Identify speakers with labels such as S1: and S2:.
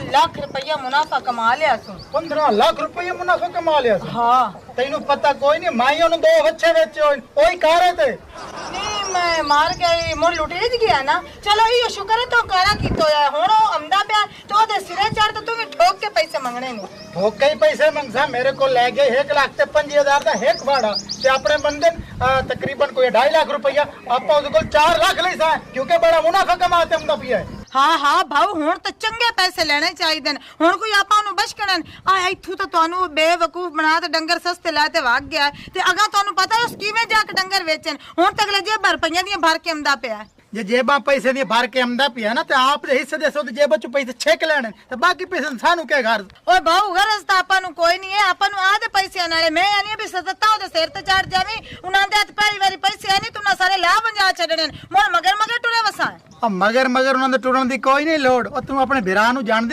S1: ਲੱਖ ਰੁਪਇਆ ਮੁਨਾਫਾ ਕਮਾ ਲਿਆ ਤੂੰ
S2: 15 ਲੱਖ ਰੁਪਏ ਮੁਨਾਫਾ ਕਮਾ ਲਿਆ ਸੀ।
S1: ਹਾਂ।
S2: ਤੈਨੂੰ ਪਤਾ ਕੋਈ ਨਹੀਂ ਮਾਈਆਂ ਨੂੰ ਦੋ ਬੱਚੇ ਵਿੱਚ ਹੋਏ ਉਹੀ ਘਰ ਹੈ ਤੇ।
S1: ਨਹੀਂ ਮੈਂ ਮਾਰ ਕੇ ਮੁੜ ਲੁਟੇ ਜ ਗਿਆ ਨਾ। ਚਲੋ ਇਹ ਸ਼ੁਕਰ ਹੈ ਤੂੰ ਕਾਰਾ ਕੀਤਾ ਹੋਇਆ? ਹੁਣ ਉਹ ਆਉਂਦਾ ਪਿਆ ਤੇ ਉਹਦੇ ਸਿਰੇ ਚੜ ਤੇ ਤੂੰ ਵੀ ਠੋਕ ਕੇ ਪੈਸੇ ਮੰਗਣੇ ਨੇ।
S2: ਉਹ ਕਈ ਪੈਸੇ ਮੰਗਸਾ ਮੇਰੇ ਕੋਲ ਲੈ ਗਏ 1 ਲੱਖ ਤੇ 5000 ਦਾ ਇੱਕ ਵਾੜਾ ਤੇ ਆਪਣੇ ਬੰਦੇ ਤਕਰੀਬਨ ਕੋਈ 2.5 ਲੱਖ ਰੁਪਇਆ ਆਪਾਂ ਉਹਦੇ ਕੋਲ 4 ਲੱਖ ਲਈ ਸਾਂ ਕਿਉਂਕਿ ਬੜਾ ਮੁਨਾਫਾ ਕਮਾਤੇ ਹੁੰਦਾ ਪਿਆ ਹੈ।
S1: ਹਾਂ ਹਾਂ ਭਾਉ ਹੁਣ ਤਾਂ ਚੰਗੇ ਪੈਸੇ ਲੈਣੇ ਚਾਹੀਦੇ ਨੇ। ਹੁਣ ਕੋਈ ਆਪਾਂ ਨੂੰ ਬਸ਼ਕਣਨ ਆ ਇੱਥੋਂ ਤਾਂ ਤੁਹਾਨੂੰ ਬੇਵਕੂਫ ਬਣਾ ਤੇ ਡੰਗਰ ਸਸਤੇ ਲਾ ਤੇ ਵਗ ਗਿਆ। ਤੇ ਅਗਾ ਤੁਹਾਨੂੰ ਪਤਾ ਉਸ ਕਿਵੇਂ ਜਾ ਕੇ ਡੰਗਰ ਵੇਚਣ। ਹੁਣ ਤੱਕ ਲੈ ਜੇ ਰੁਪਈਆਂ ਦੀਆਂ ਭਰ ਕੇ ਆਉਂਦਾ ਪਿਆ।
S2: ਜੇ ਜੇਬਾਂ ਪੈਸੇ ਦੀ ਭਰ ਕੇ ਆਮਦਾ ਪਿਆ ਨਾ ਤੇ ਆਪ ਦੇ ਹਿੱਸੇ ਦੇ ਸੋ ਜੇਬਾਂ ਚ ਪੈਸੇ ਛੇਕ ਲੈਣੇ। ਤੇ ਬਾਕੀ ਪੈਸੇ ਸਾਨੂੰ ਕੀ ਘਰ?
S1: ਓਏ ਬਾਹੂ ਗਰਜ਼ ਤਾਂ ਆਪਾਂ ਨੂੰ ਕੋਈ ਨਹੀਂ ਹੈ। ਆਪਾਂ ਨੂੰ ਆਹ ਦੇ ਪੈਸਿਆਂ ਨਾਲੇ ਮੈਂ ਆਨੀ ਵੀ ਸਤਤਾ ਉਹਦੇ ਸਿਰ ਤੇ ਚੜ ਜਾਵੀਂ। ਉਹਨਾਂ ਦੇ ਹੱਥ ਪਹਿਲੀ ਵਾਰੀ ਪੈਸੇ ਆ ਨਹੀਂ ਤੂੰ ਨਾ ਸਾਰੇ ਲਾ ਪੰਜਾ ਛੱਡਣੇ। ਮੁੜ ਮਗਰ ਮਗਰ ਟੁਰੇ ਵਸਾਂ।
S2: ਆ ਮਗਰ ਮਗਰ ਉਹਨਾਂ ਦੇ ਟੁਰਨ ਦੀ ਕੋਈ ਨਹੀਂ ਲੋੜ। ਉਹ ਤੂੰ ਆਪਣੇ ਵਿਰਾਹ ਨੂੰ ਜਾਣਦੀ